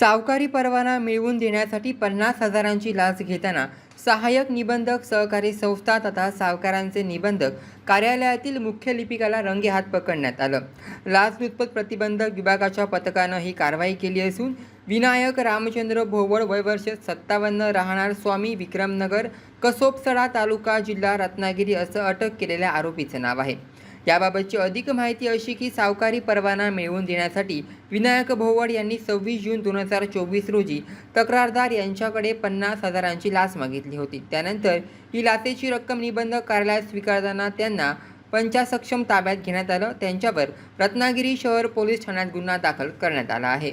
सावकारी परवाना मिळवून देण्यासाठी पन्नास हजारांची लाच घेताना सहाय्यक निबंधक सहकारी संस्था तथा सावकारांचे निबंधक कार्यालयातील मुख्य लिपिकाला रंगेहात पकडण्यात आलं. लाचलुचपत प्रतिबंधक विभागाच्या पथकानं ही कारवाई केली असून विनायक रामचंद्र भोवळ वयवर्ष सत्तावन्न राहणार स्वामी विक्रमनगर कसोपसडा तालुका जिल्हा रत्नागिरी असं अटक केलेल्या आरोपीचं नाव आहे. याबाबतची अधिक माहिती अशी की सावकारी परवाना मिळवून देण्यासाठी विनायक भोवड यांनी सव्वीस जून दोन हजार चोवीस रोजी तक्रारदार यांच्याकडे पन्नास हजारांची लाच मागितली होती. त्यानंतर ही लाचेची रक्कम निबंधक कार्यालयात स्वीकारताना त्यांना पंचासक्षम ताब्यात घेण्यात आलं. त्यांच्यावर रत्नागिरी शहर पोलीस ठाण्यात गुन्हा दाखल करण्यात आला आहे.